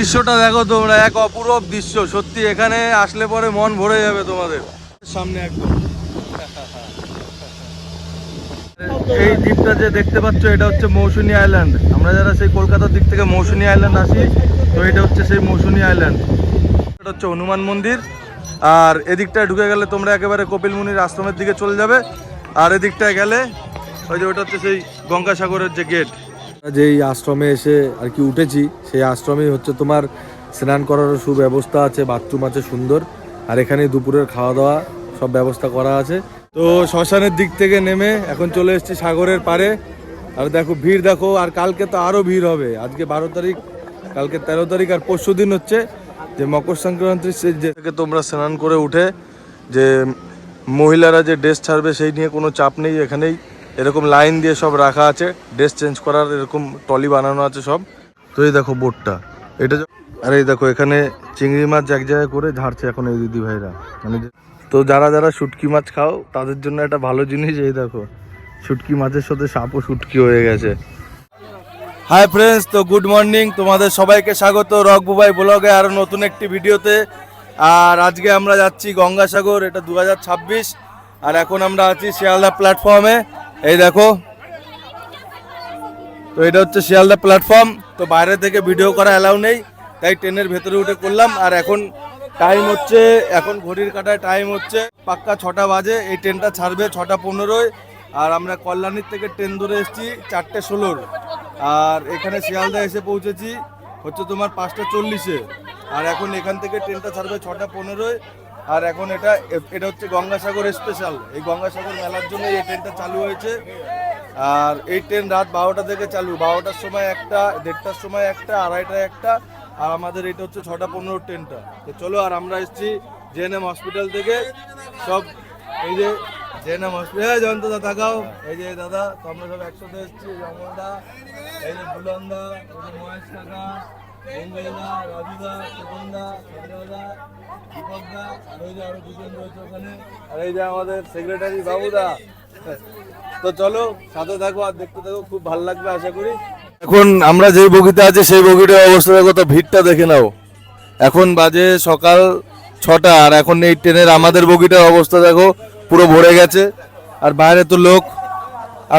দৃশ্যটা দেখো তোমরা, এক অপূরব দৃশ্য, সত্যি এখানে আসলে পরে মন ভরে যাবে তোমাদের। সামনে একদম। এই দ্বীপটা যে দেখতে পাচ্ছ, এটা হচ্ছে মৌসুনি আইল্যান্ড। আমরা যারা সেই কলকাতার দিক থেকে মৌসুনি আইল্যান্ড আসি, তো এটা হচ্ছে সেই মৌসুনি আইল্যান্ড। এটা হচ্ছে হনুমান মন্দির। আর এদিকটায় ঢুকে গেলে তোমরা একেবারে কপিল মুনির আশ্রমের দিকে চলে যাবে। আর এদিকটায় গেলে ওই যে ওটা হচ্ছে সেই গঙ্গাসাগরের যে গেট যেই আশ্রমে এসে আর কি উঠেছি, সেই আশ্রমেই হচ্ছে তোমার স্নান করারও সুব্যবস্থা আছে, বাথরুম আছে সুন্দর, আর এখানে দুপুরের খাওয়া দাওয়া সব ব্যবস্থা করা আছে। তো শ্মশানের দিক থেকে নেমে এখন চলে এসেছি সাগরের পারে আর দেখো ভিড় দেখো, আর কালকে তো আরও ভিড় হবে। আজকে বারো তারিখ, কালকে তেরো তারিখ, আর পরশু দিন হচ্ছে যে মকর সংক্রান্তির যে থেকে তোমরা স্নান করে উঠে যে মহিলারা যে ড্রেস ছাড়বে, সেই নিয়ে কোনো চাপ নেই এখানেই। এরকম লাইন দিয়ে সব রাখা আছে, ড্রেস চেঞ্জ করার এরকম টলি বানানো আছে সব। তো এই দেখো বোটটা এটা আর এই দেখো, এখানে চিংড়ি মাছ এক জায়গায় করে ঝাড়ছে এখন এই দিদি ভাইরা। মানে তো যারা যারা শুটকি মাছ খাও, তাদের জন্য একটা ভালো জিনিস এই দেখো। শুটকি মাছের সাথে সাপও শুটকি হয়ে গেছে। হাই ফ্রেন্ডস তো গুড মর্নিং তোমাদের সবাইকে স্বাগত রক বুবাই ব্লগে আরও নতুন একটি ভিডিওতে। আর আজকে আমরা যাচ্ছি গঙ্গাসাগর, এটা দু হাজার ছাব্বিশ। আর এখন আমরা আছি শিয়ালদা প্ল্যাটফর্মে এই দেখো। তো এটা হচ্ছে শিয়ালদা প্ল্যাটফর্ম তো বাইরে থেকে ভিডিও করা অ্যালাউ নেই, তাই ট্রেনের ভেতরে উঠে করলাম। আর এখন টাইম হচ্ছে, এখন ঘড়ির কাটায় টাইম হচ্ছে। পাক্কা ছটা বাজে, এই ট্রেনটা ছাড়বে ছটা পনেরোয়। আর আমরা কল্যাণীর থেকে ট্রেন ধরে এসেছি চারটে ষোলোর। আর এখানে শিয়ালদা এসে পৌঁছেছি, হচ্ছে তোমার পাঁচটা চল্লিশে। আর এখন এখান থেকে ট্রেনটা ছাড়বে ছটা পনেরোয়। আর এখন এটা এটা হচ্ছে গঙ্গাসাগর স্পেশাল এই গঙ্গাসাগর মেলার জন্য এই ট্রেনটা চালু হয়েছে। আর এই ট্রেন রাত বারোটা থেকে চালু। বারোটার সময় একটা, দেড়টার সময় একটা, আড়াইটায় একটা। আর আমাদের এটা হচ্ছে ছটা পনেরো ট্রেনটা তো চলো, আর আমরা এসেছি জেএনএম হসপিটাল থেকে। সব, এই যে জেএনএম হসপিটাল জয়ন্তদা তাকাও। এই যে দাদা, তো আমরা সব একসাথে এসেছি রমনদা এই যে বুলন্দা, এই যে মহেশ কাকা। মঙ্গলদা রাজুদা চেতনদা চন্দ্রদা দীপকদা আর ওই যে আরও দুজন রয়েছে ওখানে। আর এই যে আমাদের সেক্রেটারি বাবুদা। তো চলো, সাথে থাকো আর দেখতে থাকো, খুব ভালো লাগবে, আশা করি। এখন আমরা যেই বগিতে আছি, সেই বগিটার অবস্থা দেখো, তো ভিড়টা দেখে নাও। এখন বাজে সকাল ছটা, আর এখন এই ট্রেনের আমাদের বগিটার অবস্থা দেখো, পুরো ভরে গেছে। আর বাইরে তো লোক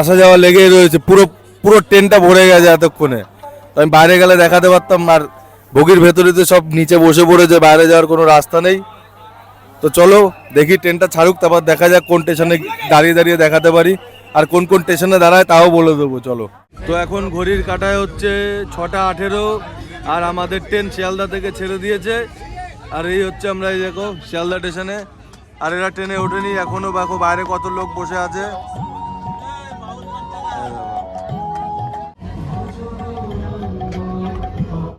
আসা যাওয়া লেগেই রয়েছে, পুরো পুরো ট্রেনটা ভরে গেছে এতক্ষণে। আমি বাইরে গেলে দেখাতে পারতাম, আর বগির ভেতরে তো সব নিচে বসে পড়েছে বাইরে যাওয়ার কোনো রাস্তা নেই। তো চলো, দেখি ট্রেনটা ছাড়ুক, তারপর দেখা যাক কোন স্টেশনে দাঁড়িয়ে দাঁড়িয়ে দেখাতে পারি, আর কোন কোন স্টেশনে দাঁড়ায় তাও বলে দেবো, চলো। তো এখন ঘড়ির কাটায় হচ্ছে ছটা আঠেরো, আর আমাদের ট্রেন শিয়ালদা থেকে ছেড়ে দিয়েছে। আর এই হচ্ছে আমরা এই দেখো শিয়ালদা স্টেশনে। আর এরা ট্রেনে ওঠেনি, এখনও দেখো বাইরে কত লোক বসে আছে।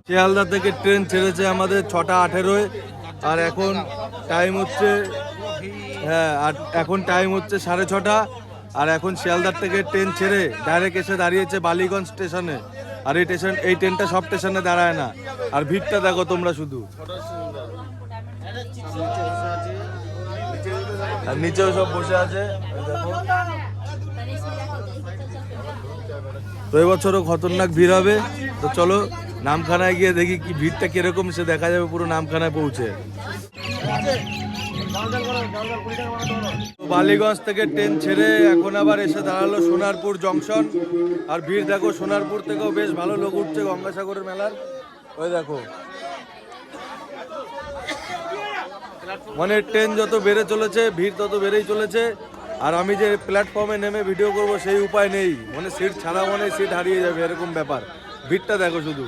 শিয়ালদা থেকে ট্রেন ছেড়েছে আমাদের ছটা আঠেরোয়। আর এখন টাইম হচ্ছে হ্যাঁ আর এখন টাইম হচ্ছে সাড়ে ছটা। আর এখন শিয়ালদার থেকে ট্রেন ছেড়ে ডাইরেক্ট এসে দাঁড়িয়েছে বালিগঞ্জ স্টেশনে আর এই স্টেশন এই ট্রেনটা সব স্টেশনে দাঁড়ায় না। আর ভিড়টা দেখো তোমরা শুধু। আর নিচেও সব বসে আছে তো এবছরও খতরনাক ভিড় হবে। তো চলো নামখানায় গিয়ে দেখি কি ভিড়টা কীরকম, সে দেখা যাবে পুরো নামখানায় পৌঁছে। বালিগঞ্জ থেকে ট্রেন ছেড়ে এখন আবার এসে দাঁড়াল সোনারপুর জংশন। আর ভিড় দেখো, সোনারপুর থেকেও বেশ ভালো লোক উঠছে গঙ্গাসাগরের মেলার। ওই দেখো। মানে ট্রেন যত বেড়ে চলেছে, ভিড় তত বেড়েই চলেছে। আর আমি যে প্ল্যাটফর্মে নেমে ভিডিও করব, সেই উপায় নেই। মানে সিট ছাড়া মানে সিট হারিয়ে যাবে, এরকম ব্যাপার। ভিড়টা দেখো শুধু।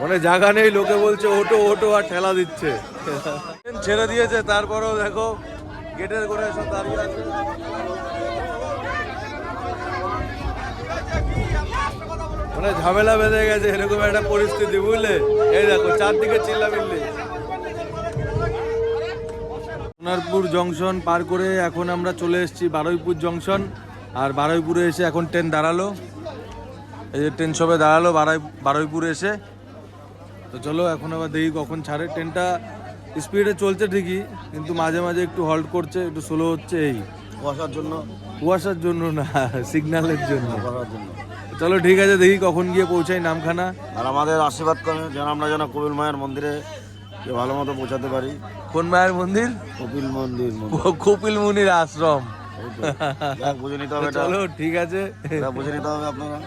মানে জায়গা নেই, লোকে বলছে ওটো ওটো আর ঠেলা দিচ্ছে। ছেড়ে দিয়েছে, তারপরেও দেখো গেটের করে সব দাঁড়িয়ে আছে। মানে ঝামেলা বেঁধে গেছে, এরকম একটা পরিস্থিতি, বুঝলে? এই দেখো, চারদিকে চিল্লা চিল্লামিল্লি। সোনারপুর জংশন পার করে এখন আমরা চলে এসেছি বারুইপুর জংশন। আর বারুইপুরে এসে এখন ট্রেন দাঁড়াল। এই যে ট্রেন সবে দাঁড়াল বারুই বারুইপুরে এসে। তো চলো এখন আবার দেখি কখন ছাড়ে। ট্রেনটা স্পিডে চলছে ঠিকই কিন্তু মাঝে মাঝে একটু হল্ট করছে একটু স্লো হচ্ছে এই। কুয়াশার জন্য? কুয়াশার জন্য না সিগন্যালের জন্য। চলো ঠিক আছে দেখি কখন গিয়ে পৌঁছাই নামখানা। আর আমাদের আশীর্বাদ করেন যেন আমরা যেন কপিল মায়ের মন্দিরে ভালো মতো পৌঁছাতে পারি। কোন মায়ের মন্দির? কপিল মন্দির। কপিল মুনির আশ্রম। বুঝে নিতে হবে। চলো ঠিক আছে। বুঝে নিতে হবে আপনারা।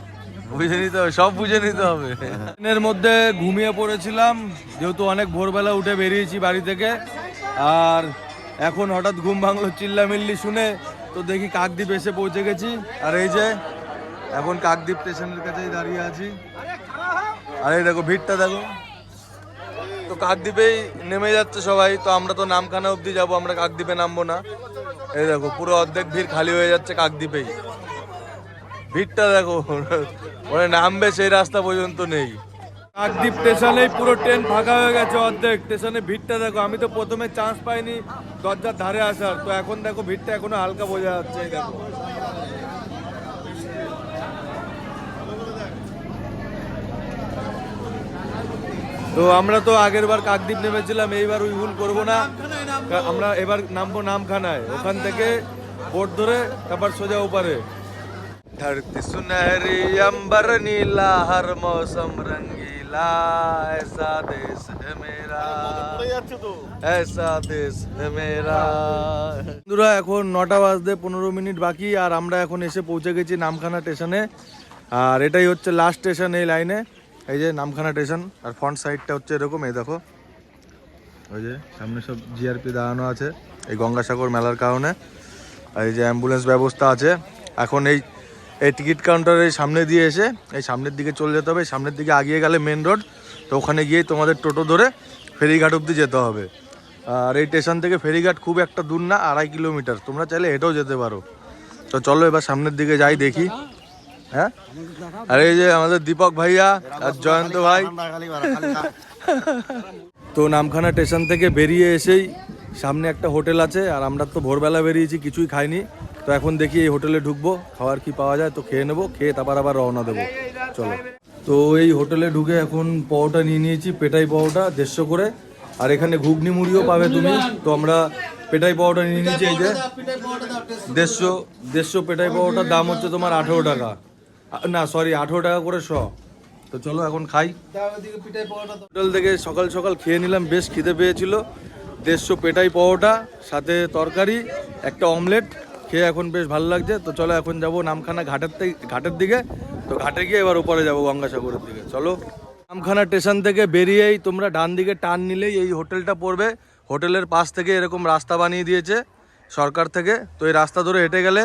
বুঝে নিতে হবে সব বুঝে নিতে হবে। ট্রেনের মধ্যে ঘুমিয়ে পড়েছিলাম যেহেতু অনেক ভোরবেলা উঠে বেরিয়েছি বাড়ি থেকে। আর এখন হঠাৎ ঘুম ভাঙলো চিল্লামিল্লি শুনে তো দেখি কাকদ্বীপ এসে পৌঁছে গেছি। আর এই যে এখন কাকদ্বীপ স্টেশনের কাছেই দাঁড়িয়ে আছি। আর এই দেখো ভিড়টা দেখো। তো কাকদ্বীপেই নেমে যাচ্ছে সবাই, তো আমরা তো নামখানা অবধি যাব, আমরা কাকদ্বীপে নামবো না। এই দেখো, পুরো অর্ধেক ভিড় খালি হয়ে যাচ্ছে কাকদ্বীপেই ভিড়টা দেখো, ওরে নামবে সেই রাস্তা পর্যন্ত নেই। কাকদ্বীপ স্টেশনেই পুরো ট্রেন ফাঁকা হয়ে গেছে অর্ধেক। স্টেশনে ভিড়টা দেখো, আমি তো প্রথমে চান্স পাইনি দরজার ধারে আসার, তো এখন দেখো ভিড়টা এখনও হালকা বোঝা যাচ্ছে দেখো। তো আমরা তো আগের বার কাকদ্বীপ নেমেছিলাম এইবার ওই ভুল করবো না কা- আমরা এবার নামবো নামখানায় ওখান থেকে বোট ধরে তারপর সোজা ওপারে धरती सुनहरी अंबर नीला हर मौसम रंगीला ऐसा देश है मेरा ऐसा देश है मेरा বন্ধুরা এখন নটা বাজতে পনেরো মিনিট বাকি আর আমরা এখন এসে পৌঁছে গেছি নামখানা স্টেশনে আর এটাই হচ্ছে লাস্ট স্টেশন এই লাইনে এই যে নামখানা স্টেশন, আর ফ্রন্ট সাইডটা হচ্ছে এরকম, এই দেখো। ওই যে সামনে সব জিআরপি দাঁড়ানো আছে, এই গঙ্গাসাগর মেলার কারণে। আর এই যে অ্যাম্বুলেন্স ব্যবস্থা আছে। এখন এই এই টিকিট কাউন্টারের সামনে দিয়ে এসে, এই সামনের দিকে চলে যেতে হবে। সামনের দিকে আগিয়ে গেলে মেন রোড তো ওখানে গিয়ে তোমাদের টোটো ধরে ফেরিঘাট অবধি যেতে হবে। আর এই স্টেশন থেকে ফেরিঘাট খুব একটা দূর না, আড়াই কিলোমিটার। তোমরা চাইলে হেঁটেও যেতে পারো। তো চলো এবার সামনের দিকে যাই দেখি। হ্যাঁ? আর এই যে আমাদের দীপক ভাইয়া আর জয়ন্ত ভাই। তো নামখানা স্টেশন থেকে বেরিয়ে এসেই সামনে একটা হোটেল আছে, আর আমরা তো ভোরবেলা বেরিয়েছি, কিছুই খাইনি। তো এখন দেখি এই হোটেলে ঢুকবো খাবার কি পাওয়া যায়, তো খেয়ে নেব, খেয়ে তারপর আবার রওনা দেবো। চলো। তো এই হোটেলে ঢুকে এখন পাওয়াটা নিয়ে নিয়েছি, পেটাই পাওয়াটা দেড়শো করে। আর এখানে ঘুগনি মুড়িও পাবে তুমি। তো আমরা পেটাই পাওয়াটা নিয়ে নিয়েছি, এই যে দেড়শো দেড়শো পেটাই পাওয়াটার দাম হচ্ছে তোমার আঠেরো টাকা। না সরি আঠেরো টাকা করে শ। তো চলো এখন খাই। হোটেল থেকে সকাল সকাল খেয়ে নিলাম, বেশ খিদে পেয়েছিল। দেড়শো পেটাই পাওয়াটা সাথে তরকারি, একটা অমলেট, খেয়ে এখন বেশ ভালো লাগছে। তো চলো এখন যাব নামখানা ঘাটের ঘাটের দিকে। তো ঘাটে গিয়ে এবার উপরে যাব গঙ্গাসাগরের দিকে। চলো। নামখানা স্টেশন থেকে বেরিয়েই তোমরা ডান দিকে টান নিলেই এই হোটেলটা পড়বে। হোটেলের পাশ থেকে এরকম রাস্তা বানিয়ে দিয়েছে সরকার থেকে। তো এই রাস্তা ধরে হেঁটে গেলে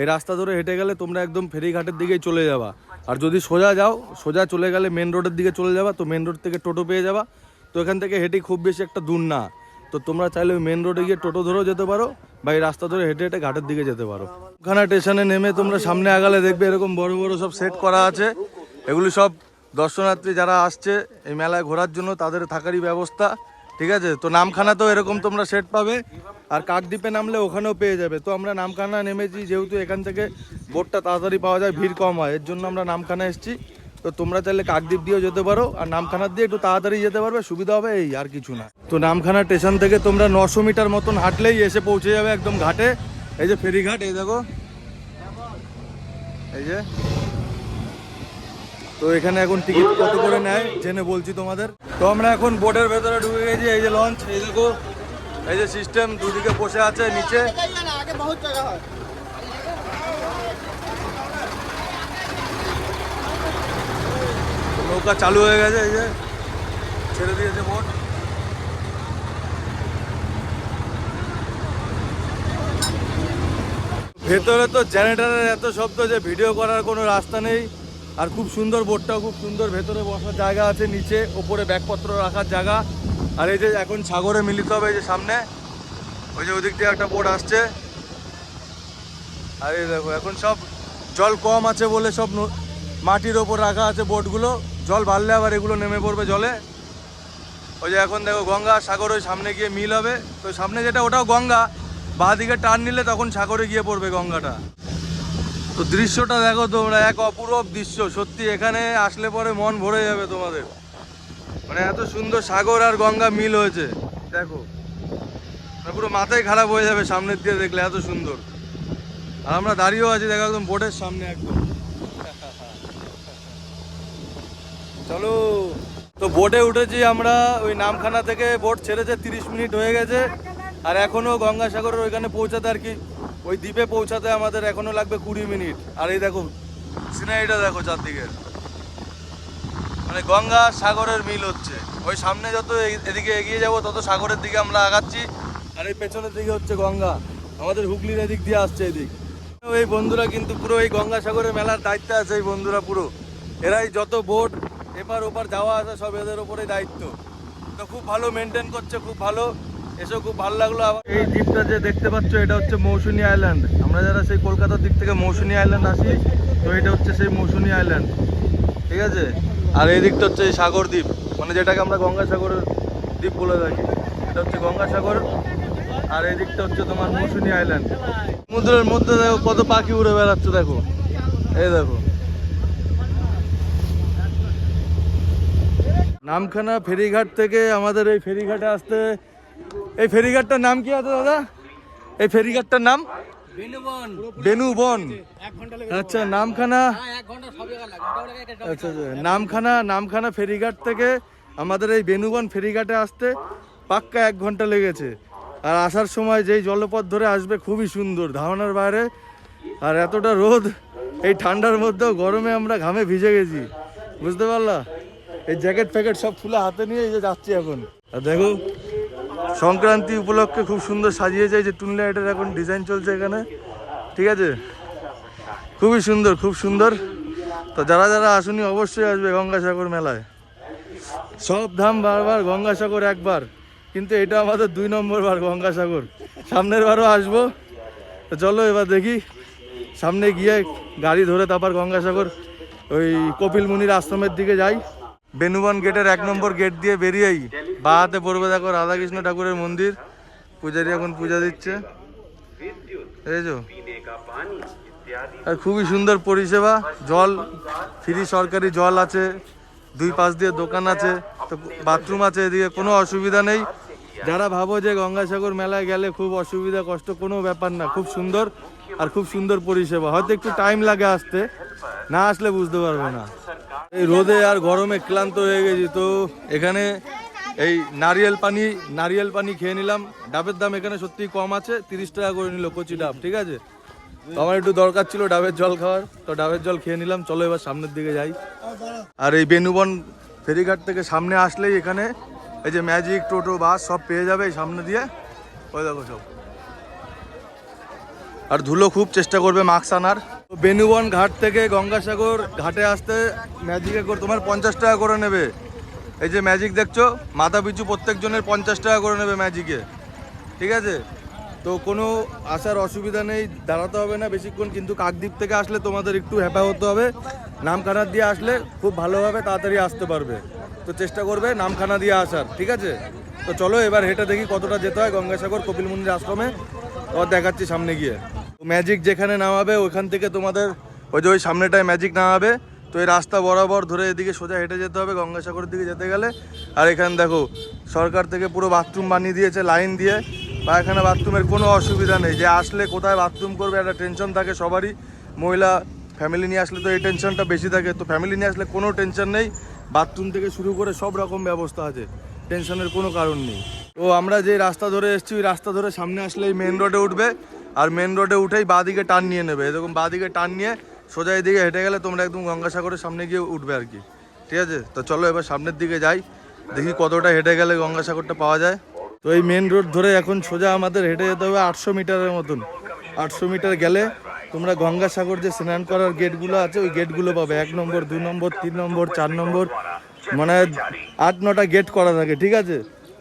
এই রাস্তা ধরে হেঁটে গেলে তোমরা একদম ফেরিঘাটের দিকেই চলে যাবা। আর যদি সোজা যাও, সোজা চলে গেলে মেন রোডের দিকে চলে যাবা, তো মেন রোড থেকে টোটো পেয়ে যাবা। তো এখান থেকে হেঁটে খুব বেশি একটা দূর না। তো তোমরা চাইলে ওই মেন রোডে গিয়ে টোটো ধরেও যেতে পারো বা এই রাস্তা ধরে হেঁটে হেঁটে ঘাটের দিকে যেতে পারো। ওখানে স্টেশনে নেমে তোমরা সামনে আগালে দেখবে এরকম বড় বড় সব সেট করা আছে। এগুলি সব দর্শনার্থী যারা আসছে এই মেলায় ঘোরার জন্য, তাদের থাকারই ব্যবস্থা। ঠিক আছে? তো নামখানা তো এরকম তোমরা সেট পাবে। আর কাকদ্বীপে নামলে ওখানেও পেয়ে যাবে। তো আমরা নামখানা নেমেছি, যেহেতু এখান থেকে বোটটা তাড়াতাড়ি পাওয়া যায়, ভিড় কম হয়, এর জন্য আমরা নামখানা এসেছি। তো তোমরা চাইলে কাকদ্বীপ দিয়েও যেতে পারো, আর নামখানার দিয়ে একটু তাড়াতাড়ি যেতে পারবে, সুবিধা হবে এই, আর কিছু না। তো নামখানা স্টেশন থেকে তোমরা নশো মিটার মতন হাঁটলেই এসে পৌঁছে যাবে একদম ঘাটে। এই যে ফেরিঘাট, এই দেখো। এই যে তো এখানে এখন টিকিট কত করে নেয়, জেনে বলছি তোমাদের। তো আমরা এখন বোটের ভেতরে ঢুকে গেছি, এই যে লঞ্চ এই দেখো, এই যে সিস্টেম দুদিকে বসে আছে নিচে। নৌকা চালু হয়ে গেছে, এই যে, ছেড়ে দিয়েছে বোট ভেতরে তো জেনারেটারের এত শব্দ যে ভিডিও করার কোনো রাস্তা নেই। আর খুব সুন্দর বোটটাও খুব সুন্দর ভেতরে বসার জায়গা আছে, নিচে ওপরে ব্যাগপত্র রাখার জায়গা। আর এই যে এখন সাগরে মিলিত হবে এই যে সামনে, ওই যে ওদিক দিয়ে একটা বোট আসছে। আর এই দেখো, এখন সব জল কম আছে বলে সব মাটির ওপর রাখা আছে বোটগুলো জল বাড়লে আবার এগুলো নেমে পড়বে জলে। ওই যে এখন দেখো গঙ্গা সাগর ওই সামনে গিয়ে মিল হবে। তো সামনে যেটা ওটাও গঙ্গা, বাঁ দিকে টান নিলে তখন সাগরে গিয়ে পড়বে গঙ্গাটা। তো দৃশ্যটা দেখো তোমরা, এক অপূরব দৃশ্য, সত্যি এখানে আসলে পরে মন ভরে যাবে তোমাদের। মানে এত সুন্দর সাগর আর গঙ্গা মিল হয়েছে, দেখো। মানে পুরো মাথায় খারাপ হয়ে যাবে সামনের দিয়ে দেখলে, এত সুন্দর। আর আমরা দাঁড়িয়েও আছি দেখো একদম বোটের সামনে একদম। চলো। তো বোটে উঠেছি আমরা, ওই নামখানা থেকে বোট ছেড়েছে, তিরিশ মিনিট হয়ে গেছে, আর এখনও গঙ্গাসাগরের ওইখানে পৌঁছাতে আর কি ওই দ্বীপে পৌঁছাতে আমাদের এখনও লাগবে কুড়ি মিনিট। আর এই দেখো, সিনারিটা দেখো চারদিকে। মানে গঙ্গা সাগরের মিল হচ্ছে। ওই সামনে যত এদিকে এগিয়ে যাব, তত সাগরের দিকে আমরা আগাচ্ছি। আর এই পেছনের দিকে হচ্ছে গঙ্গা। আমাদের হুগলির এদিক দিয়ে আসছে এদিক। এই বন্ধুরা কিন্তু পুরো এই গঙ্গাসাগরের মেলার দায়িত্বে আছে এই বন্ধুরা পুরো। এরাই যত বোট এপার ওপার যাওয়া আসা সব এদের ওপরে দায়িত্ব। তো খুব ভালো মেনটেন করছে, খুব ভালো। এসব খুব ভালো লাগল আবার। এই দ্বীপটা যে দেখতে পাচ্ছ, এটা হচ্ছে মৌসুনি আইল্যান্ড। আমরা যারা সেই কলকাতার দিক থেকে মৌসুনি আইল্যান্ড আসি, তো এটা হচ্ছে সেই মৌসুনি আইল্যান্ড। ঠিক আছে? আর এই দিকটা হচ্ছে এই সাগর দ্বীপ। মানে যেটাকে আমরা গঙ্গাসাগরের দ্বীপ বলে থাকি। এটা হচ্ছে গঙ্গাসাগর। আর এই দিকটা হচ্ছে তোমার মৌসুনি আইল্যান্ড। সমুদ্রের মধ্যে দেখো, কত পাখি উড়ে বেড়াচ্ছে, দেখো। এই দেখো। নামখানা ফেরিঘাট থেকে আমাদের এই ফেরিঘাটে আসতে এই ফেরিঘাটটার নাম কি আছে দাদা? এই ফেরিঘাটটার নাম? বেনুবন। আচ্ছা নামখানা আচ্ছা আচ্ছা নামখানা নামখানা ফেরিঘাট থেকে আমাদের এই বেনুবন ফেরিঘাটে আসতে পাক্কা এক ঘণ্টা লেগেছে। আর আসার সময় যেই জলপথ ধরে আসবে খুবই সুন্দর ধারণার বাইরে। আর এতটা রোদ এই ঠান্ডার মধ্যেও গরমে আমরা ঘামে ভিজে গেছি। বুঝতে পারলা? এই জ্যাকেট ফ্যাকেট সব খুলে হাতে নিয়ে এই যে যাচ্ছি এখন। আর দেখো সংক্রান্তি উপলক্ষে খুব সুন্দর সাজিয়েছে যে টুন লাইটের এখন ডিজাইন চলছে এখানে। ঠিক আছে? খুবই সুন্দর, খুব সুন্দর। তো যারা যারা আসুনি অবশ্যই আসবে গঙ্গাসাগর মেলায়। সব ধাম বারবার গঙ্গাসাগর একবার, কিন্তু এটা আমাদের দুই নম্বর বার গঙ্গাসাগর। সামনের বারও আসব। তো চলো এবার দেখি, সামনে গিয়ে গাড়ি ধরে তারপর গঙ্গাসাগর, ওই কপিল মুনির আশ্রমের দিকে যাই। বেনুবন গেটের এক নম্বর গেট দিয়ে বেরিয়েই বা হাতে পড়বে দেখো রাধাকৃষ্ণ ঠাকুরের মন্দির। পূজারি এখন পূজা দিচ্ছে। বুঝেছ আর খুবই সুন্দর পরিষেবা। জল, ফ্রি সরকারি জল আছে, দুই পাশ দিয়ে দোকান আছে, তো বাথরুম আছে এদিকে, কোনো অসুবিধা নেই। যারা ভাবো যে গঙ্গাসাগর মেলায় গেলে খুব অসুবিধা, কষ্ট, কোনো ব্যাপার না, খুব সুন্দর আর খুব সুন্দর পরিষেবা। হয়তো একটু টাইম লাগে আসতে, না আসলে বুঝতে পারবে না। এই রোদে আর গরমে ক্লান্ত হয়ে গেছি, তো এখানে এই নারিয়েল পানি নারিয়েল পানি খেয়ে নিলাম। ডাবের দাম এখানে সত্যিই কম আছে, তিরিশ টাকা করে নিল কচি ডাব, ঠিক আছে? আমার একটু দরকার ছিল ডাবের জল খাওয়ার, তো ডাবের জল খেয়ে নিলাম, চলো এবার সামনের দিকে যাই। আর এই বেনুবন ফেরিঘাট থেকে সামনে আসলেই এখানে এই যে ম্যাজিক, টোটো, বাস সব পেয়ে যাবে এই সামনে দিয়ে। ওই দেখো সব। আর ধুলো খুব চেষ্টা করবে মাস্ক আনার। বেনুবন ঘাট থেকে গঙ্গাসাগর ঘাটে আসতে ম্যাজিকে করে তোমার পঞ্চাশ টাকা করে নেবে। এই যে ম্যাজিক দেখছ? মাথা পিছু প্রত্যেকজনের পঞ্চাশ টাকা করে নেবে ম্যাজিকে ঠিক আছে? তো কোনো আসার অসুবিধা নেই, দাঁড়াতে হবে না বেশিক্ষণ, কিন্তু কাকদ্বীপ থেকে আসলে তোমাদের একটু হ্যাপা হতে হবে। নামখানা দিয়ে আসলে খুব ভালোভাবে তাড়াতাড়ি আসতে পারবে। তো চেষ্টা করবে নামখানা দিয়ে আসার, ঠিক আছে? তো চলো এবার হেঁটে দেখি কতটা যেতে হয় গঙ্গাসাগর, কপিল মন্দির আশ্রমে। তো দেখাচ্ছি সামনে গিয়ে। ম্যাজিক যেখানে নামাবে ওইখান থেকে তোমাদের ওই যে ওই সামনেটায় ম্যাজিক নামাবে। তো এই রাস্তা বরাবর ধরে এদিকে সোজা হেঁটে যেতে হবে, গঙ্গাসাগরের দিকে যেতে গেলে। আর এখানে দেখো, সরকার থেকে পুরো বাথরুম বানিয়ে দিয়েছে লাইন দিয়ে। বা এখানে বাথরুমের কোনো অসুবিধা নেই। যে আসলে কোথায় বাথরুম করবে, একটা টেনশন থাকে সবারই। মহিলা ফ্যামিলি নিয়ে আসলে তো এই টেনশনটা বেশি থাকে। তো ফ্যামিলি নিয়ে আসলে কোনো টেনশন নেই। বাথরুম থেকে শুরু করে সব রকম ব্যবস্থা আছে। টেনশনের কোনো কারণ নেই। তো আমরা যে রাস্তা ধরে এসেছি, ওই রাস্তা ধরে সামনে আসলে এই মেন রোডে উঠবে। আর মেন রোডে উঠেই বাঁদিকে টান নিয়ে নেবে। এরকম বাঁদিকে টান নিয়ে সোজা এদিকে হেঁটে গেলে তোমরা একদম গঙ্গাসাগরের সামনে গিয়ে উঠবে আর কি। ঠিক আছে? তো চলো এবার সামনের দিকে যাই। দেখি কতটা হেঁটে গেলে গঙ্গাসাগরটা পাওয়া যায়। তো এই মেন রোড ধরে এখন সোজা আমাদের হেঁটে যেতে হবে আটশো মিটারের মতন। আটশো মিটার গেলে তোমরা গঙ্গাসাগর যে স্নান করার গেটগুলো আছে, ওই গেটগুলো পাবে। এক নম্বর, দু নম্বর, তিন নম্বর, চার নম্বর মানে আট, নটা গেট করা থাকে, ঠিক আছে?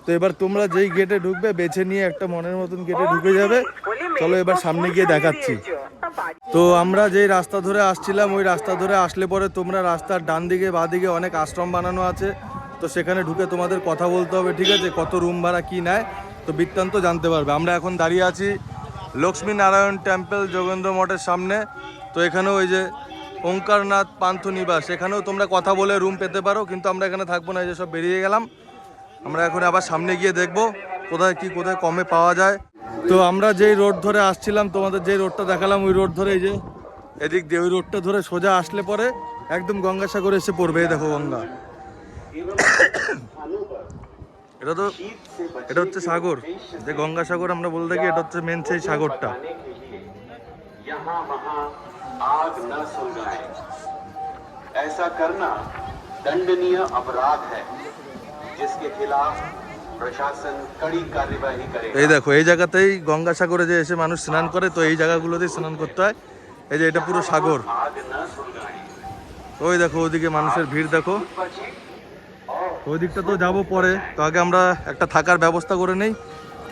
তো এবার তোমরা যেই গেটে ঢুকবে, বেছে নিয়ে একটা মনের মতন গেটে ঢুকে যাবে। চলো এবার সামনে গিয়ে দেখাচ্ছি। তো আমরা যেই রাস্তা ধরে আসছিলাম, ওই রাস্তা ধরে আসলে পরে তোমরা রাস্তার ডান দিকে, বাঁ দিকে অনেক আশ্রম বানানো আছে। তো সেখানে ঢুকে তোমাদের কথা বলতে হবে, ঠিক আছে? কত রুম ভাড়া, কি নেয়? তো বৃত্তান্ত জানতে পারবে। আমরা এখন দাঁড়িয়ে আছি লক্ষ্মী নারায়ণ টেম্পল, যোগেন্দ্র মঠের সামনে। তো এখানেও ওই যে ওঙ্কারনাথ পান্থ নিবাস এখানেও তোমরা কথা বলে রুম পেতে পারো, কিন্তু আমরা এখানে থাকব না, এই যে সব বেরিয়ে গেলাম। আমরা এখন আবার সামনে গিয়ে দেখব কোথায় কি, কোথায় কমে পাওয়া যায়। তো আমরা যেই রোড ধরে আসছিলাম, তোমাদের যেই রোডটা দেখালাম, ওই রোড ধরে এই যে এদিক দিয়ে ওই রোডটা ধরে সোজা আসলে পরে একদম গঙ্গাসাগরে এসে পড়বে দেখো গঙ্গা। এটা তো এটা হচ্ছে সাগর। যে গঙ্গাসাগর আমরা বলতে গিয়ে এটা হচ্ছে মেন সেই সাগরটা। ऐसा करना दंडनीय अपराध है, जिसके खिलाफ এই দেখো, এই জায়গাতেই গঙ্গাসাগরে যে এসে মানুষ স্নান করে, তো এই জায়গাগুলোতেই স্নান করতে হয়। এই যে এটা পুরো সাগর। ওই দেখো, ওদিকে মানুষের ভিড় দেখো। ওই দিকটা তো যাব পরে, তো আগে আমরা একটা থাকার ব্যবস্থা করে নেই।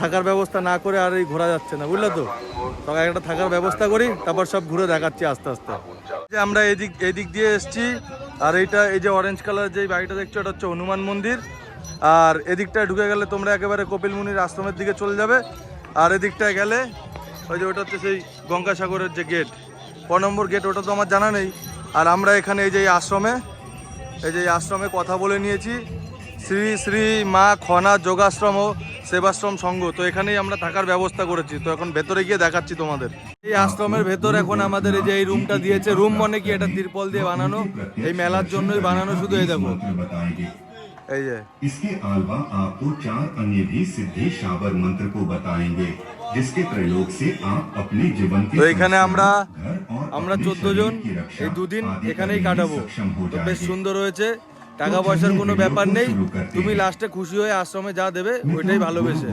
থাকার ব্যবস্থা না করে আর এই ঘোরা যাচ্ছে না, বুঝলে তো? তখন একটা থাকার ব্যবস্থা করি, তারপর সব ঘুরে দেখাচ্ছি আস্তে আস্তে। যে আমরা এদিক এদিক দিয়ে এসছি, আর এইটা, এই যে অরেঞ্জ কালার যে বাড়িটা দেখছ, এটা হচ্ছে হনুমান মন্দির। আর এদিকটায় ঢুকে গেলে তোমরা একেবারে কপিল মুনির আশ্রমের দিকে চলে যাবে। আর এদিকটায় গেলে ওই যে ওটা হচ্ছে সেই গঙ্গাসাগরের যে গেট ক নম্বর গেট ওটা তো আমার জানা নেই। আর আমরা এখানে এই যে আশ্রমে, এই যে আশ্রমে কথা বলে নিয়েছি। শ্রী শ্রী মা খনা যোগাশ্রম ও সেবাশ্রম সংঘ। তো এখানেই আমরা থাকার ব্যবস্থা করেছি। তো এখন ভেতরে গিয়ে দেখাচ্ছি তোমাদের। এই আশ্রমের ভেতর এখন আমাদের এই যে এই রুমটা দিয়েছে। রুম মানে কি? এটা তিরপল দিয়ে বানানো। এই মেলার জন্যই বানানো শুধু এই দেখো। এই যে इसके अलावा आपको चार अन्य भी सिद्धि शावर मंत्र को बताएंगे जिसके प्रयोग से आप अपने जीवन के তো এখানে আমরা घर और আমরা अपने চোদ্দ शरीर জন की रक्षा এই দুদিন आदि এখানেই करने में কাটাবো सक्षम हो তো বেশ जाएंगे। সুন্দর হয়েছে টাকা পয়সার কোনো ব্যাপার নেই তুমি লাস্টে খুশি হয়ে আশ্রমে যা দেবে ওইটাই ভালোবেসে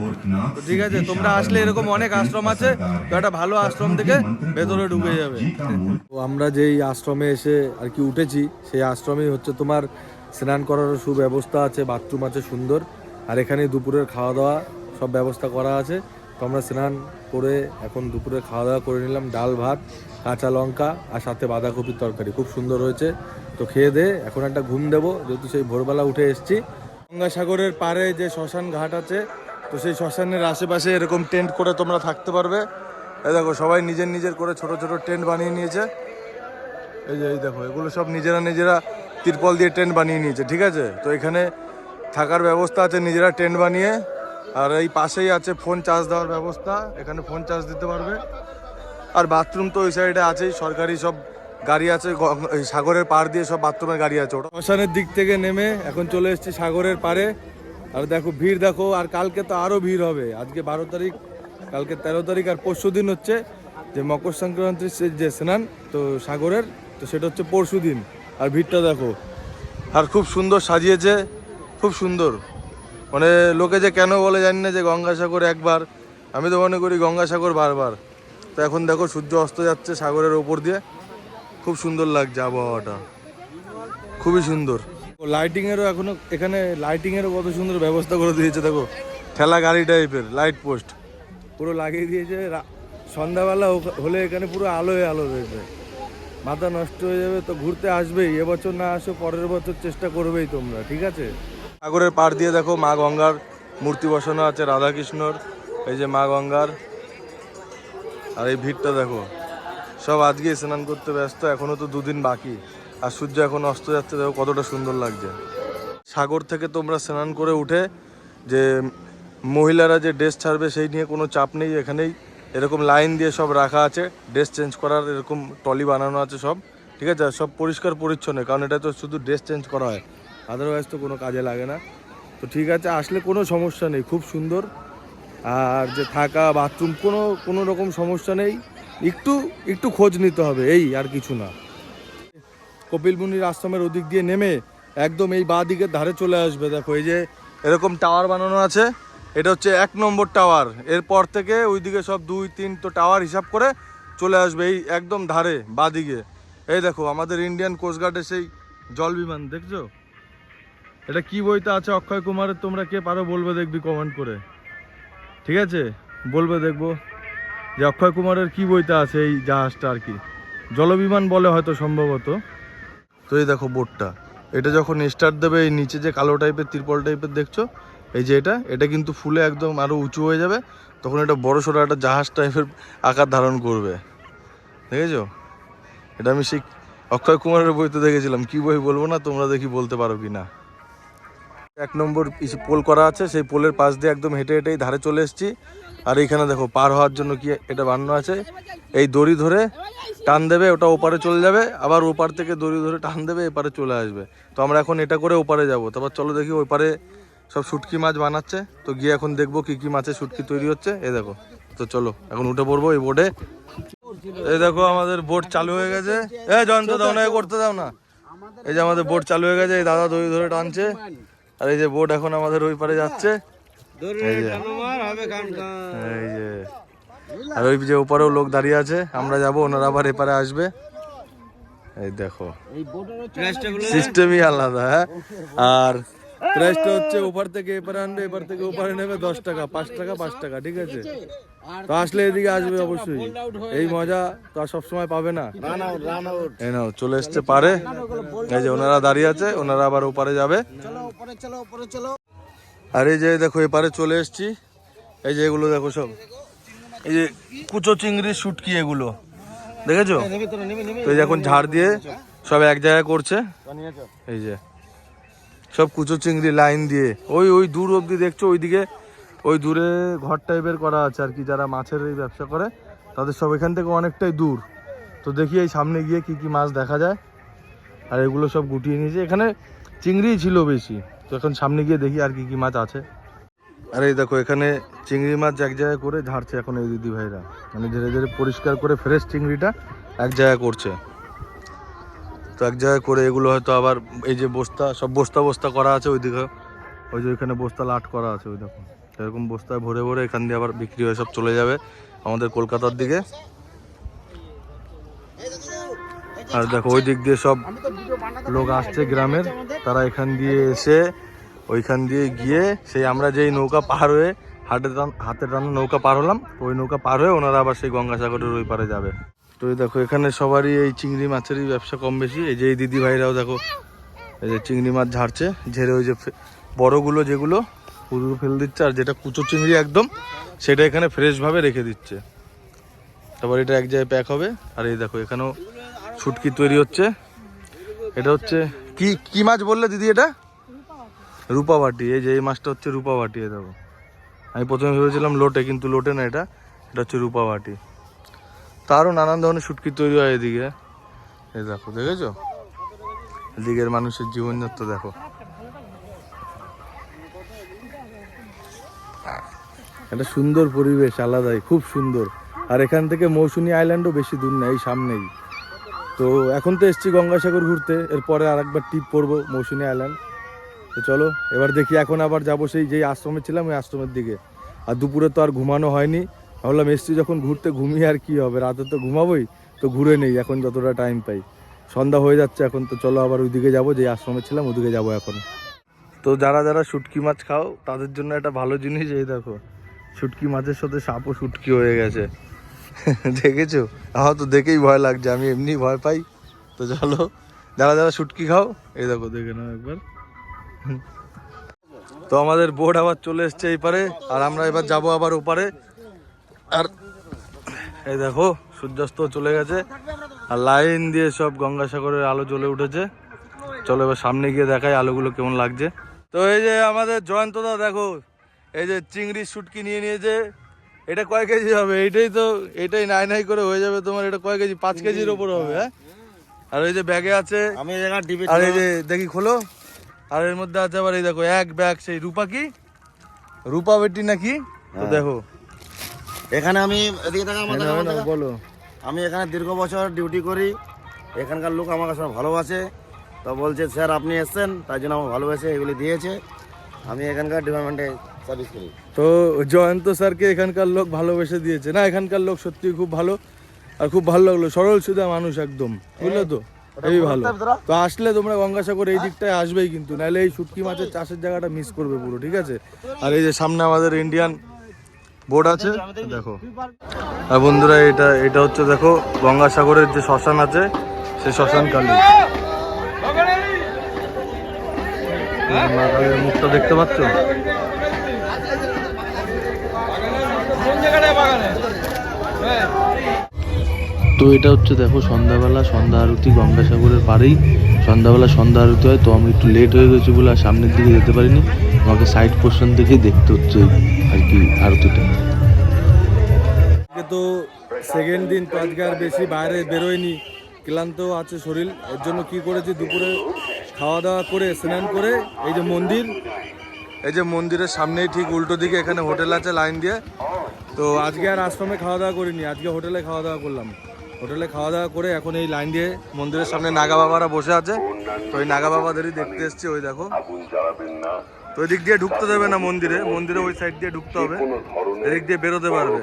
তো ঠিক আছে তোমরা আসলে এরকম অনেক আশ্রম আছে তো একটা ভালো আশ্রম থেকে ভেতরে ঢুকে যাবে তো আমরা যেই আশ্রমে এসে আর কি উঠেছি সেই আশ্রমেই হচ্ছে তোমার স্নান করারও সুব্যবস্থা আছে, বাথরুম আছে সুন্দর। আর এখানে দুপুরের খাওয়া দাওয়া সব ব্যবস্থা করা আছে। তো আমরা স্নান করে এখন দুপুরে খাওয়া দাওয়া করে নিলাম, ডাল, ভাত, কাঁচা লঙ্কা আর সাথে বাঁধাকপির তরকারি। খুব সুন্দর হয়েছে। তো খেয়ে দে, এখন একটা ঘুম দেবো, যেহেতু সেই ভোরবেলা উঠে এসেছি। গঙ্গাসাগরের পাড়ে যে শ্মশান ঘাট আছে, তো সেই শ্মশানের আশেপাশে এরকম টেন্ট করে তোমরা থাকতে পারবে। এই দেখো, সবাই নিজের নিজের করে ছোট ছোট টেন্ট বানিয়ে নিয়েছে। এই যে, এই দেখো, এগুলো সব নিজেরা নিজেরা তিরপল দিয়ে টেন্ট বানিয়ে নিয়েছে, ঠিক আছে? তো এখানে থাকার ব্যবস্থা আছে, নিজেরা টেন্ট বানিয়ে, আর এই পাশেই আছে ফোন চার্জ দেওয়ার ব্যবস্থা, এখানে ফোন চার্জ দিতে পারবে। আর বাথরুম তো ওই সাইডে আছেই, সরকারি সব গাড়ি আছে সাগরের পাড় দিয়ে সব বাথরুমের গাড়ি আছে। ওটা শ্মশানের দিক থেকে নেমে এখন চলে এসেছি সাগরের পাড়ে। আর দেখো, ভিড় দেখো, আর কালকে তো আরও ভিড় হবে। আজকে বারো তারিখ, কালকে তেরো তারিখ আর পরশু দিন হচ্ছে যে মকর সংক্রান্তির যে স্নান, তো সাগরের, তো সেটা হচ্ছে পরশু দিন। আর ভিড়টা দেখো। আর খুব সুন্দর সাজিয়েছে, খুব সুন্দর। মানে লোকে যে কেন বলে জানি না যে গঙ্গাসাগর একবার। আমি তো মনে করি গঙ্গাসাগর বারবার। তো এখন দেখো সূর্য অস্ত যাচ্ছে সাগরের ওপর দিয়ে। খুব সুন্দর লাগছে আবহাওয়াটা। খুবই সুন্দর। লাইটিং এরও এখনও এখানে লাইটিংয়েরও কত সুন্দর ব্যবস্থা করে দিয়েছে, দেখো। ঠেলা গাড়ি টাইপের লাইট পোস্ট পুরো লাগিয়ে দিয়েছে সন্ধ্যাবেলা হলে এখানে পুরো আলোয় আলো রয়েছে। মাথা নষ্ট হয়ে যাবে তো ঘুরতে আসবেই, এবছর না আসো পরের বছর চেষ্টা করবেই তোমরা, ঠিক আছে? সাগরের পাড় দিয়ে দেখো মা গঙ্গার মূর্তি বসানো আছে রাধাকৃষ্ণর, এই যে মা গঙ্গার। আর এই ভিড়টা দেখো, সব আজকে স্নান করতে ব্যস্ত, এখনও তো দুদিন বাকি। আর সূর্য এখন অস্ত যাচ্ছে, দেখো কতটা সুন্দর লাগছে। সাগর থেকে তোমরা স্নান করে উঠে যে মহিলারা যে ড্রেস ছাড়বে, সেই নিয়ে কোনো চাপ নেই, এখানেই এরকম লাইন দিয়ে সব রাখা আছে, ড্রেস চেঞ্জ করার এরকম টলি বানানো আছে সব, ঠিক আছে? সব পরিষ্কার পরিচ্ছন্ন, কারণ এটা তো শুধু ড্রেস চেঞ্জ করা হয় আদারওয়াইজ তো কোনো কাজে লাগে না। তো ঠিক আছে, আসলে কোনো সমস্যা নেই, খুব সুন্দর। আর যে থাকা বাথরুম, কোনো কোনো রকম সমস্যা নেই। একটু একটু খোঁজ নিতে হবে, এই আর কিছু না। কপিল মুনির আশ্রমের ওদিক দিয়ে নেমে একদম এই বাঁ দিকের ধারে চলে আসবে, দেখো, এই যে এরকম টাওয়ার বানানো আছে। এটা হচ্ছে এক নম্বর টাওয়ার। এরপর থেকে ওইদিকে সব দুই, তিন তো টাওয়ার হিসাব করে চলে আসবে এই একদম ধারে বাঁ দিকে এই দেখো, আমাদের ইন্ডিয়ান কোস্টগার্ডের সেই জল বিমান, দেখছ? এটা কি বইতে আছে অক্ষয় কুমারের তোমরা কে পারো বলবে দেখবি কমেন্ট করে। ঠিক আছে? বলবে দেখব যে অক্ষয় কুমারের কি বইতে আছে এই জাহাজটা আর কি। জলবিমান বলে হয়তো সম্ভবত। তো এই দেখো বোটটা। এটা যখন স্টার্ট দেবে এই নিচে যে কালো টাইপের তিরপল টাইপের দেখছ? এই যে এটা এটা কিন্তু ফুলে একদম আরও উঁচু হয়ে যাবে, তখন এটা বড় সড়ো একটা জাহাজ টাইপের আকার ধারণ করবে। দেখেছ? এটা আমি সেই অক্ষয় কুমারের বইতে দেখেছিলাম। কি বই বলব না, তোমরা দেখি বলতে পারো কি না এক নম্বর পোল করা আছে, সেই পোলের পাশ দিয়ে একদম হেঁটে হেঁটেই ধারে চলে এসেছি। আর এইখানে দেখো, পার হওয়ার জন্য কি এটা বানানো আছে। এই দড়ি ধরে টান দেবে, ওটা ওপারে চলে যাবে, আবার ওপার থেকে দড়ি ধরে টান দেবে, এপারে চলে আসবে। তো আমরা এখন এটা করে ওপারে যাব। তারপর চলো দেখি ওপারে সব শুটকি মাছ বানাচ্ছে। তো গিয়ে এখন দেখব কি কি মাছের শুটকি তৈরি হচ্ছে। এ দেখো তো চলো এখন উঠে পড়ব এই বোটে এই দেখো আমাদের বোট চালু হয়ে গেছে। এ জয়ন্ত দাও না করতে দাও না। এই যে আমাদের বোট চালু হয়ে গেছে এই দাদা দড়ি ধরে টানছে। আর এই যে বোট এখন আমাদের ওই পারে যাচ্ছে। এই যে। আর ওই যে ওপারেও লোক দাঁড়িয়ে আছে আমরা যাব ওনারা আবার এপারে আসবে। এই দেখো। সিস্টেমই আলাদা হ্যাঁ? আর প্রাইসটা হচ্ছে ওপার থেকে এপারে আনবে এপার থেকে ওপারে নেবে দশ টাকা পাঁচ টাকা পাঁচ টাকা ঠিক আছে? তো আসলে এদিকে আসবে অবশ্যই। এই মজা তো আর সবসময় পাবে না। এই নাও চলে এসছে পারে। এই যে ওনারা দাঁড়িয়ে আছে ওনারা আবার ওপারে যাবে। আর এই যে দেখো এপারে চলে এসছি। এই যে এগুলো দেখো সব। এই যে কুচো চিংড়ির শুটকি এগুলো। দেখেছ? তো এই যে এখন ঝাড় দিয়ে সব এক জায়গায় করছে। এই যে। সব কুচো চিংড়ি লাইন দিয়ে। ওই ওই দূর অবধি দেখছ, ওইদিকে, ওই দূরে ঘর টাইপের করা আছে আর কি, যারা মাছের এই ব্যবসা করে, তাদের সব এখান থেকে অনেকটাই দূর। তো দেখি এই সামনে গিয়ে কি কি মাছ দেখা যায়। আর এগুলো সব গুটিয়ে নিয়েছে। এখানে চিংড়িই ছিল বেশি। তো এখন সামনে গিয়ে দেখি আর কি কি মাছ আছে। আর এই দেখো, এখানে চিংড়ি মাছ এক জায়গায় করে ঝাড়ছে এখন এই দিদি ভাইরা মানে ধীরে ধীরে পরিষ্কার করে ফ্রেশ চিংড়িটা এক জায়গায় করছে। তো এক জায়গায় করে এগুলো হয়তো আবার এই যে বস্তা, সব বস্তা বস্তা করা আছে ওইদিকে। ওই যে ওইখানে বস্তা লাট করা আছে ওই দেখো। এরকম বস্তায় ভরে ভরে এখান দিয়ে আবার বিক্রি হয়ে সব চলে যাবে আমাদের কলকাতার দিকে। আর দেখো ওই দিক দিয়ে সব লোক আসছে গ্রামের। তারা এখান দিয়ে এসে ওইখান দিয়ে গিয়ে সেই আমরা যেই নৌকা পার হয়ে হাটে হাতে টানো নৌকা পার হলাম, ওই নৌকা পার হয়ে ওনারা আবার সেই গঙ্গাসাগরের ওই পারে যাবে। তো দেখো, এখানে সবারই এই চিংড়ি মাছেরই ব্যবসা কম বেশি। এই যে এই দিদি ভাইরাও দেখো, এই যে চিংড়ি মাছ ঝাড়ছে, ঝেড়ে ওই যে বড়গুলো যেগুলো, ওগুলো ফেলে দিচ্ছে, আর যেটা কুচো চিংড়ি একদম, সেটা এখানে ফ্রেশভাবে রেখে দিচ্ছে। তারপর এটা এক জায়গায় প্যাক হবে, আর এই দেখো, এখানেও শুটকি তৈরি হচ্ছে। এটা হচ্ছে, কি কি মাছ বললে দিদি এটা? রূপাবাটি এই যে এই মাছটা হচ্ছে রূপাবাটি এ দেখো। আমি প্রথমে ভেবেছিলাম লোটে, কিন্তু লোটে না এটা এটা হচ্ছে রূপাবাটি তারও নানান ধরনের শুটকি তৈরি হয় এদিকে। এই দেখো, দেখেছ? এদিকের মানুষের জীবনযাত্রা, দেখো। একটা সুন্দর পরিবেশ, আলাদাই, খুব সুন্দর। আর এখান থেকে মৌসুনি আইল্যান্ডও বেশি দূর না এই সামনেই। তো এখন তো এসছি গঙ্গাসাগর ঘুরতে, এরপরে আর একবার টিপ পরবো মৌসুনি আইল্যান্ড। তো চলো, এবার দেখি এখন আবার যাব সেই যেই আশ্রমে ছিলাম, ওই আশ্রমের দিকে। আর দুপুরে তো আর ঘুমানো হয়নি ভাবলাম, এসছি যখন ঘুরতে, ঘুমিয়ে আর কি হবে? রাতে তো ঘুমাবোই, তো ঘুরে নেই, এখন যতটা টাইম পাই। সন্ধ্যা হয়ে যাচ্ছে এখন, তো চলো আবার ওইদিকে যাব যে আশ্রমে ছিলাম, ওদিকে যাব এখন। তো যারা যারা শুটকি মাছ খাও, তাদের জন্য একটা ভালো জিনিস এই দেখো, শুটকি মাছের সাথে সাপও শুটকি হয়ে গেছে। দেখেছ? আমার তো দেখেই ভয় লাগছে, আমি এমনি ভয় পাই। তো চলো, যারা যারা শুটকি খাও, এই দেখো, দেখে নাও একবার। তো আমাদের বোর্ড আবার চলে এসছে এই পারে আর আমরা এবার যাব আবার ওপারে। আর এই দেখো সূর্যাস্ত চলে গেছে। আর লাইন দিয়ে সব গঙ্গাসাগরের আলো জ্বলে উঠেছে। চলো এবার সামনে গিয়ে দেখাই আলোগুলো কেমন লাগছে। তো এই যে আমাদের জয়ন্তদা দেখো এই যে চিংড়ির শুটকি নিয়ে নিয়েছে। এটা কয় কেজি হবে? এইটাই তো এটাই নাই নাই করে হয়ে যাবে তোমার। এটা কয় কেজি? পাঁচ কেজির ওপর হবে হ্যাঁ? আর ওই যে ব্যাগে আছে। আমি এই আর এই যে দেখি খোলো। আর এর মধ্যে আছে আবার এই দেখো এক ব্যাগ সেই রূপা কি? রূপা বেটি নাকি? তো দেখো এখানে আমি এদিকে দেখা আমার নাও, দেখা। বলো। আমি এখানে দীর্ঘ বছর ডিউটি করি। এখানকার লোক আমাকে সব ভালোবাসে। তো বলছে স্যার আপনি এসছেন তাই জন্য আমার ভালোবাসে এগুলি দিয়েছে। আমি এখানকার ডিপার্টমেন্টে সার্ভিস করি। তো জয়ন্ত স্যারকে এখানকার লোক ভালোবেসে দিয়েছে। না এখানকার লোক সত্যি খুব ভালো আর খুব ভালো লাগল। সরল সুদা মানুষ একদম বুঝলে তো? এই ভালো। তো আসলে তোমরা গঙ্গাসাগর এই দিকটায় আসবেই কিন্তু নাহলে এই শুটকি মাছের চাষের জায়গাটা মিস করবে পুরো ঠিক আছে? আর এই যে সামনে আমাদের ইন্ডিয়ান বোর্ড আছে? দেখো। আর বন্ধুরা এটা এটা হচ্ছে দেখো গঙ্গাসাগরের যে শ্মশান আছে সেই শ্মশান কালী। মা কালীর মুখটা দেখতে পাচ্ছ? তো এটা হচ্ছে দেখো সন্ধ্যাবেলা সন্ধ্যা আরতি গঙ্গাসাগরের পাড়েই। সন্ধ্যাবেলা সন্ধ্যা আরতি হয় তো আমি একটু লেট হয়ে গেছি বলে আর সামনের দিকে যেতে পারিনি। আমাকে সাইড পোর্শন থেকেই দেখতে হচ্ছে। আর কি আরতিটা তো সেকেন্ড দিন আজকে আর বেশি বাইরে বেরোয়নি। ক্লান্ত আছে শরীর, এর জন্য কি করেছি, দুপুরে খাওয়া দাওয়া করে, স্নান করে, এই যে মন্দির। এই যে মন্দিরের সামনেই ঠিক উল্টো দিকে এখানে হোটেল আছে লাইন দিয়ে। তো আজকে আর আশ্রমে খাওয়া দাওয়া করিনি, আজকে হোটেলে খাওয়া দাওয়া করলাম। হোটেলে খাওয়া দাওয়া করে এখন এই লাইন দিয়ে মন্দিরের সামনে নাগা বাবারা বসে আছে। তো ওই নাগা বাবাদেরই দেখতে এসছি, ওই দেখো। তো ওই দিক দিয়ে ঢুকতে দেবে না মন্দিরে। মন্দিরে ওই সাইড দিয়ে ঢুকতে হবে। এদিক দিয়ে বেরোতে পারবে।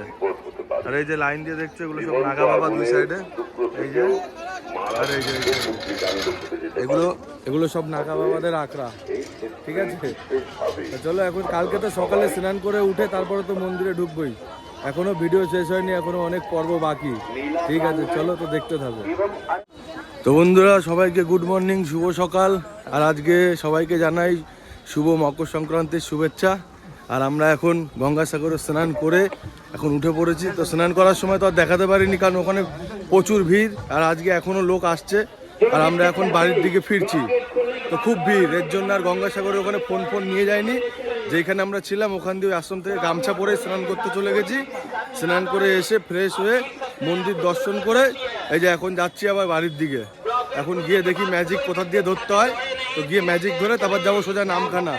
আর এই যে লাইন দিয়ে দেখছ, এগুলো সব নাগা বাবা দুই সাইডে এই যে, আর এই যে এগুলো এগুলো সব নাগা বাবাদের আখড়া। ঠিক আছে? চলো, এখন কালকে তো সকালে স্নান করে উঠে তারপরে তো মন্দিরে ঢুকবোই। এখনও ভিডিও শেষ হয়নি, এখনও অনেক পর্ব বাকি। ঠিক আছে, চলো তো দেখতে থাকো। তো বন্ধুরা, সবাইকে গুড মর্নিং শুভ সকাল। আর আজকে সবাইকে জানাই শুভ মকর সংক্রান্তির শুভেচ্ছা। আর আমরা এখন গঙ্গাসাগরে স্নান করে এখন উঠে পড়েছি। তো স্নান করার সময় তো আর দেখাতে পারিনি, কারণ ওখানে প্রচুর ভিড় আর আজকে এখনও লোক আসছে। আর আমরা এখন বাড়ির দিকে ফিরছি। তো খুব ভিড়। এর জন্য আর গঙ্গাসাগরে ওখানে ফোন ফোন নিয়ে যায়নি যেখানে আমরা ছিলাম, ওখান দিয়ে আশ্রম থেকে গামছা পরে স্নান করতে চলে গেছি। স্নান করে এসে ফ্রেশ হয়ে মন্দির দর্শন করে এই যে এখন যাচ্ছি আবার বাড়ির দিকে। এখন গিয়ে দেখি ম্যাজিক কোথা দিয়ে ধরতে হয়। তো গিয়ে ম্যাজিক ধরে তারপর যাব সোজা নামখানা।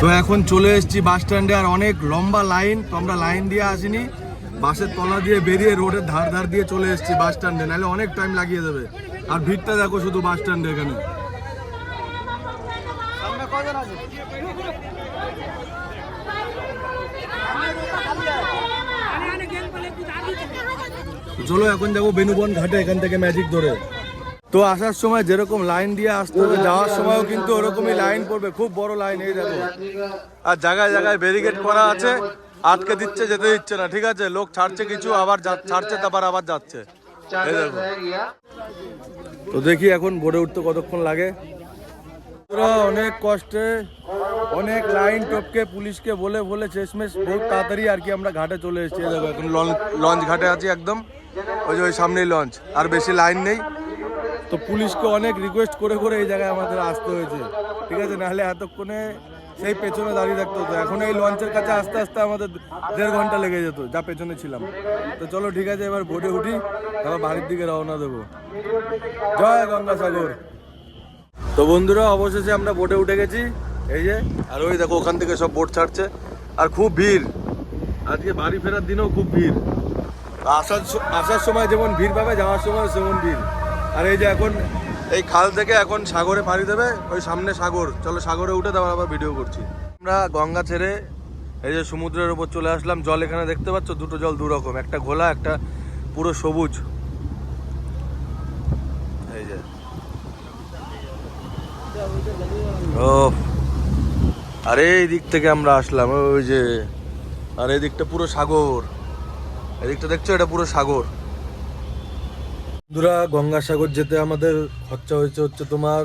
তো এখন চলে এসেছি বাস স্ট্যান্ডে আর অনেক লম্বা লাইন তো আমরা লাইন দিয়ে আসিনি। বাসের তলা দিয়ে বেরিয়ে রোডের ধার ধার দিয়ে চলে এসেছি বাস স্ট্যান্ডে নাহলে অনেক টাইম লাগিয়ে দেবে। আর ভিড়টা দেখো শুধু বাস স্ট্যান্ডে এখানে। চলো এখন যাব বেনুবন ঘাটে, এখান থেকে ম্যাজিক ধরে। তো আসার সময় যেরকম লাইন দিয়ে আসতে হবে, যাওয়ার সময়ও কিন্তু ওরকমই লাইন পড়বে। খুব বড় লাইন, এই দেখো। আর জায়গায় জায়গায় ব্যারিকেড করা আছে, আটকে দিচ্ছে, যেতে দিচ্ছে না, ঠিক আছে? লোক ছাড়ছে কিছু, আবার ছাড়ছে, তারপর আবার যাচ্ছে। তো দেখি এখন বোর্ডে উঠতে কতক্ষণ লাগে। অনেক কষ্টে, অনেক লাইন টপকে পুলিশকে বলে বলে শেষমেশ বহুত তাড়াতাড়ি আর কি আমরা ঘাটে চলে এসেছি। দেখো, এখন লঞ্চ ঘাটে আছি একদম। ওই যে ওই সামনেই লঞ্চ, আর বেশি লাইন নেই। তো পুলিশকে অনেক রিকোয়েস্ট করে করে এই জায়গায় আমাদের আসতে হয়েছে। ঠিক আছে? নাহলে এতক্ষণে সেই পেছনে দাঁড়িয়ে থাকতে হতো। এখন এই লঞ্চের কাছে আস্তে আস্তে আমাদের দেড় ঘণ্টা লেগে যেত, যা পেছনে ছিলাম। তো চলো ঠিক আছে, এবার বোটে উঠি, তারপর বাড়ির দিকে রওনা দেবো। জয় গঙ্গাসাগর। তো বন্ধুরা, অবশেষে আমরা বোটে উঠে গেছি। এই যে, আর ওই দেখো, ওখান থেকে সব বোট ছাড়ছে। আর খুব ভিড়। আজকে বাড়ি ফেরার দিনেও খুব ভিড়। আসার আসার সময় যেমন ভিড় পাবে, যাওয়ার সময় সেমন ভিড়। আর এই যে এখন এই খাল থেকে এখন সাগরে পাড়ি দেবে, ওই সামনে সাগর। চলো সাগরে উঠে তারপর আবার ভিডিও করছি। আমরা গঙ্গা ছেড়ে এই যে সমুদ্রের উপর চলে আসলাম। জল এখানে দেখতে পাচ্ছ? দুটো জল দু রকম একটা ঘোলা, একটা পুরো সবুজ। এই যে। ও আরে এই দিক থেকে আমরা আসলাম। ওই যে। আর এই দিকটা পুরো সাগর। এদিকটা দেখছ? এটা পুরো সাগর। বন্ধুরা, গঙ্গাসাগর যেতে আমাদের খরচা হয়েছে হচ্ছে তোমার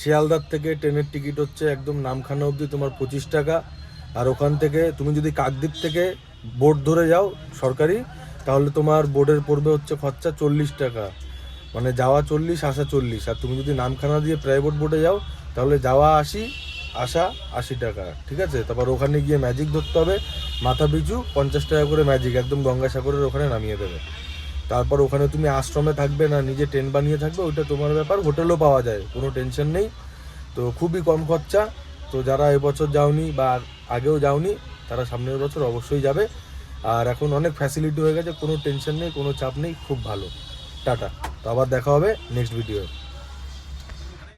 শিয়ালদার থেকে ট্রেনের টিকিট হচ্ছে একদম নামখানা অবধি, তোমার পঁচিশ টাকা। আর ওখান থেকে তুমি যদি কাকদ্বীপ থেকে বোট ধরে যাও সরকারি, তাহলে তোমার বোর্ডের পড়বে হচ্ছে খরচা চল্লিশ টাকা। মানে যাওয়া চল্লিশ, আসা চল্লিশ। আর তুমি যদি নামখানা দিয়ে প্রাইভেট বোটে যাও, তাহলে যাওয়া আশি, আসা আশি টাকা। ঠিক আছে? তারপর ওখানে গিয়ে ম্যাজিক ধরতে হবে। মাথা পিছু পঞ্চাশ টাকা করে ম্যাজিক একদম গঙ্গাসাগরের ওখানে নামিয়ে দেবে। তারপর ওখানে তুমি আশ্রমে থাকবে না, নিজে টেন্ট বানিয়ে থাকবে, ওইটা তোমার ব্যাপার, হোটেলও পাওয়া যায়, কোনো টেনশন নেই। তো খুবই কম খরচা, তো যারা এবছর যাওনি বা আগেও যাওনি, তারা সামনের বছর অবশ্যই যাবে। আর এখন অনেক ফ্যাসিলিটি হয়ে গেছে, কোনো টেনশন নেই, কোনো চাপ নেই, খুব ভালো। টাটা। তো আবার দেখা হবে নেক্সট ভিডিও